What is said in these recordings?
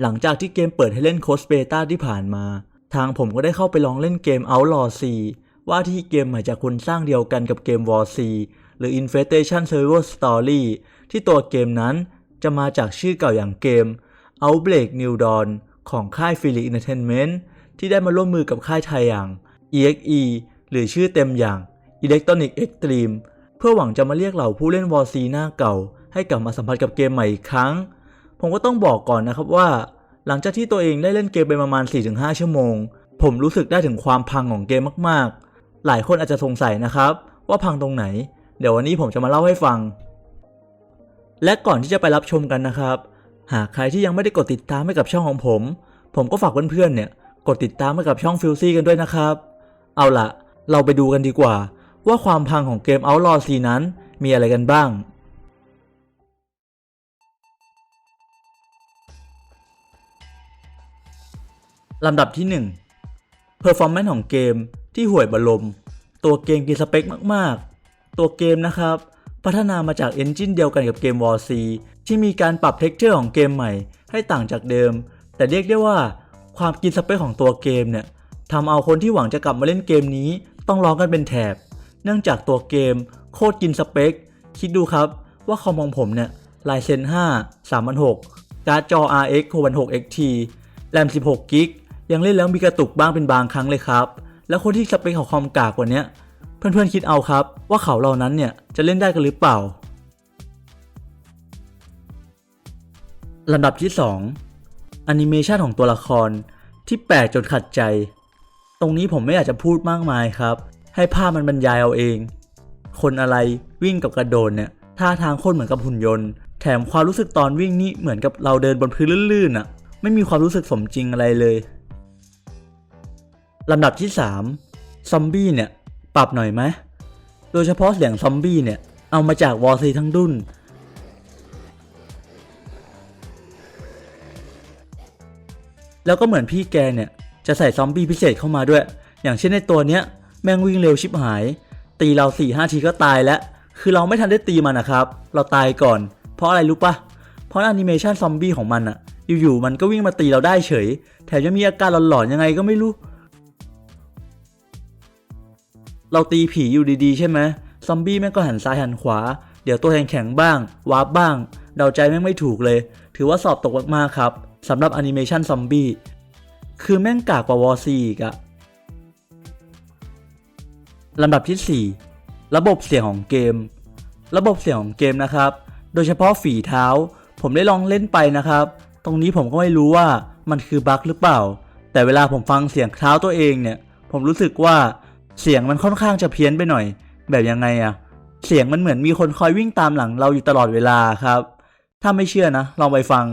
หลังจากที่เกมเปิดให้เล่นโค้ดเบต้าที่ผ่านมา ทางผมก็ได้เข้าไปลองเล่นเกม Outlaw 4ว่าที่เกมใหม่จากคนสร้างเดียวกันกับเกม War C หรือ Infestation Survival Story ที่ตัวเกมนั้นจะมาจากชื่อเก่าอย่างเกม Outbreak New Dawn ของค่าย Felix Entertainment ที่ได้มาร่วมมือกับค่ายไทยอย่าง EXE หรือชื่อเต็มอย่าง Electronic Extreme เพื่อหวังจะมาเรียกเหล่าผู้เล่น War C หน้าเก่า ให้กลับมาสัมผัสกับเกมใหม่อีกครั้ง ผมก็ต้องบอกก่อนนะครับว่า หลังจากที่ตัวเองได้เล่นเกมไปประมาณ 4-5 ชั่วโมง ผมรู้สึกได้ถึงความพังของเกมมากๆ หลายคนอาจจะสงสัยนะครับ ว่าพังตรงไหน เดี๋ยววันนี้ผมจะมาเล่าให้ฟัง และก่อนที่จะไปรับชมกันนะครับ หากใครที่ยังไม่ได้กดติดตามให้กับช่องของผม ผมก็ฝากเพื่อนๆเนี่ยกดติดตามให้กับช่องฟิลซี่กันด้วยนะครับ เอาล่ะเราไปดูกันดีกว่า ว่าความพังของเกม Outlaw 4นั้นมีอะไรกันบ้าง ลำดับที่1 Performance ของเกมที่ห่วยบรม ตัวเกมกินสเปคมาก ๆ ตัวเกมนะครับ พัฒนามาจากเอนจินเดียวกันกับเกม War C ที่มีการปรับเท็กเจอร์ของเกมใหม่ ให้ต่างจากเดิม แต่เรียกได้ว่าความกินสเปคของตัวเกมเนี่ยทำเอาคนที่หวังจะกลับมาเล่นเกมนี้ต้องร้องกันเป็นแถบ เนื่องจากตัวเกมโคตรกินสเปค คิดดูครับว่าคอมของผมเนี่ยลายเซน5 3006การ์ดจอ RX 6 6 XT แรม16กิก ยังเล่นแล้วมีกระตุกบ้างเป็นบางครั้งเลยครับ แล้วคนที่สเปคของคอมกากกว่านี้เพื่อนๆคิดเอาครับ ว่าเขาเหล่านั้นเนี่ยจะเล่นได้กันหรือเปล่าลำดับที่2แอนิเมชันของตัวละครที่แปลกจนขัดใจ ตรงนี้ผมไม่อยากจะพูดมากมายครับ ให้ภาพมันบรรยายเอาเอง คนอะไรวิ่งกับกระโดดเนี่ยท่าทางโคตรเหมือนกับหุ่นยนต์ แถมความรู้สึกตอนวิ่งนี่เหมือนกับเราเดินบนพื้นลื่นๆอะ ไม่มีความรู้สึกสมจริงอะไรเลย ลำดับที่ 3 ซอมบี้เนี่ย ปรับหน่อยไหมโดยเฉพาะเสียงซอมบี้เนี่ย เอามาจากวอร์ซีทั้งดุนแล้วก็เหมือนพี่แกเนี่ย จะใส่ซอมบี้พิเศษเข้ามาด้วย อย่างเช่นในตัวเนี้ย แม่งวิ่งเร็วชิบหาย ตีเรา4ี่ห้าทีก็ตายแล้ว คือเราไม่ทันได้ตีมันนะครับ เราตายก่อน เพราะอะไรรู้ปะเพราะแอนิเมชันซอมบี้ของมันอะอยู่ๆมันก็วิ่งมาตีเราได้เฉย แถมยังมีอาการหลอนๆยังไงก็ไม่รู้ เราตีผีอยู่ดีๆ ใช่ไหมซอมบี้แม่งก็หันซ้ายหันขวา เดี๋ยวตัวแข็งๆบ้าง วาร์ปบ้าง เดาใจแม่งไม่ถูกเลย ถือว่าสอบตกมากๆครับสำหรับแอนิเมชันซอมบี้ คือแม่งกากกว่าวอซีอีกอะลำดับที่ 4 ระบบเสียงของเกม ระบบเสียงของเกมนะครับ โดยเฉพาะฝีเท้า ผมได้ลองเล่นไปนะครับ ตรงนี้ผมก็ไม่รู้ว่ามันคือบั๊กหรือเปล่า แต่เวลาผมฟังเสียงเท้าตัวเองเนี่ย ผมรู้สึกว่า เสียงมันค่อนข้างจะเพี้ยนไปหน่อย แบบยังไงอะเสียงมันเหมือนมีคนคอยวิ่งตามหลังเราอยู่ตลอดเวลาครับ ถ้าไม่เชื่อนะลองไปฟัง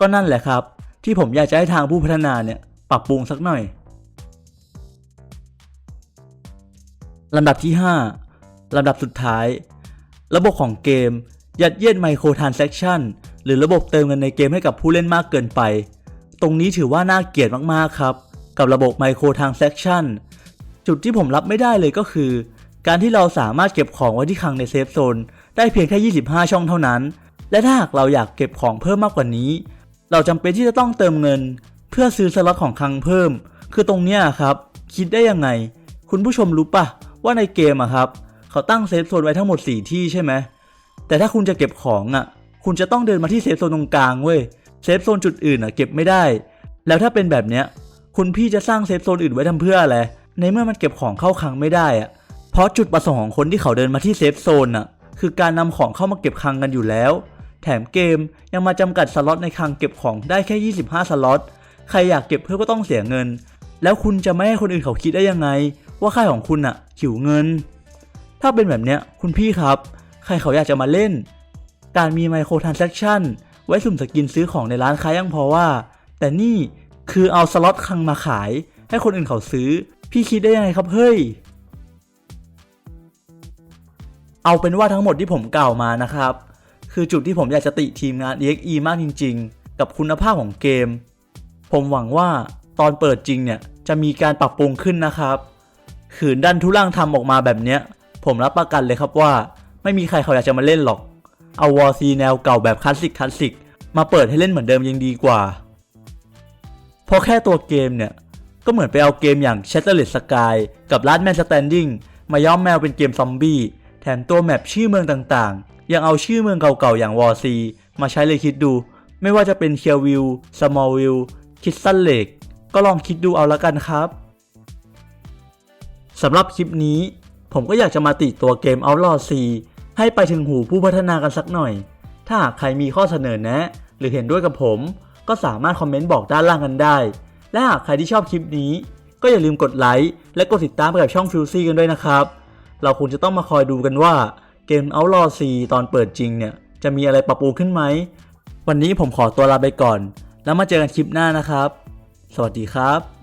ก็นั่นแหละครับ ที่ผมอยากจะให้ทางผู้พัฒนาเนี่ยปรับปรุงสักหน่อยลำดับที่ 5ลำดับสุดท้าย ระบบของเกม ยัดเยียดไมโครทรานเซ็คชันหรือระบบเติมเงินในเกมให้กับผู้เล่นมากเกินไป ตรงนี้ถือว่าน่าเกลียดมากๆครับ กับระบบไมโครทรานเซ็คชันจุดที่ผมรับไม่ได้เลยก็คือ การที่เราสามารถเก็บของไว้ที่คลังในเซฟโซนได้เพียงแค่ 25 ช่องเท่านั้น และถ้าหากเราอยากเก็บของเพิ่มมากกว่านี้ เราจำเป็นที่จะต้องเติมเงิน เพื่อซื้อสล็อตของคลังเพิ่ม คือตรงเนี้ยครับ คิดได้ยังไง คุณผู้ชมรู้ปะว่าในเกมอะครับ เขาตั้งเซฟโซนไว้ทั้งหมด 4 ที่ใช่ไหมแต่ถ้าคุณจะเก็บของอะคุณจะต้องเดินมาที่เซฟโซนตรงกลางเว้ยเซฟโซนจุดอื่นอะเก็บไม่ได้ แล้วถ้าเป็นแบบเนี้ยคุณพี่จะสร้างเซฟโซนอื่นไว้ทำเพื่ออะไรในเมื่อมันเก็บของเข้าคลังไม่ได้อะเพราะจุดประสงค์ของคนที่เขาเดินมาที่เซฟโซนอะคือการนำของเข้ามาเก็บคลังกันอยู่แล้ว แถมเกมยังมาจำกัดสล็อตในคลังเก็บของได้แค่ 25 สล็อต ใครอยากเก็บเพิ่มก็ต้องเสียเงิน แล้วคุณจะไม่ให้คนอื่นเขาคิดได้ยังไง ว่าค่ายของคุณอะหิวเงิน ถ้าเป็นแบบเนี้ยคุณพี่ครับ ใครเขาอยากจะมาเล่น การมีไมโครทรานเซ็คชั่นไว้สุ่มสกินซื้อของในร้านค้ายังพอว่า แต่นี่คือเอาสล็อตคลังมาขาย ให้คนอื่นเขาซื้อ พี่คิดได้ยังไงครับเฮ้ยเอาเป็นว่าทั้งหมดที่ผมกล่าวมานะครับ คือจุดที่ผมอยากจะติทีมงาน EXE มากจริง ๆ กับคุณภาพของเกม ผมหวังว่าตอนเปิดจริงเนี่ยจะมีการปรับปรุงขึ้นนะครับขืนดันทุลังทำออกมาแบบเนี้ย ผมรับประกันเลยครับว่า ไม่มีใครเขาอยากจะมาเล่นหรอก เอาวอร์ซีแนวเก่าแบบคลาสสิกคลาสสิกมาเปิดให้เล่นเหมือนเดิมยังดีกว่า เพราะแค่ตัวเกมเนี่ย ก็เหมือนไปเอาเกมอย่าง Shattered Sky กับ Last Man Standing มาย้อมแมวเป็นเกมซอมบี้แถมตัวแมปชื่อเมืองต่างๆ ยังเอาชื่อเมืองเก่าๆอย่าง War C มาใช้เลยคิดดู ไม่ว่าจะเป็น k i l l v i l l e Smallville Kitten Lake ก็ลองคิดดูเอาละกันครับสำหรับคลิปนี้ ผมก็อยากจะมาติตัวเกม Outlaw 4ให้ไปถึงหูผู้พัฒนากันสักหน่อย ถ้าหากใครมีข้อเสนอแนะ หรือเห็นด้วยกับผม ก็สามารถคอมเมนต์บอกด้านล่างกันได้ และหากใครที่ชอบคลิปนี้ ก็อย่าลืมกดไลค์และกดติดตามไปกับช่องฟิวซี่กันด้วยนะครับ เราคงจะต้องมาคอยดูกันว่า เกม Outlaw 4 ตอนเปิดจริงเนี่ย จะมีอะไรปรับปรุงขึ้นไหม วันนี้ผมขอตัวลาไปก่อน แล้วมาเจอกันคลิปหน้านะครับ สวัสดีครับ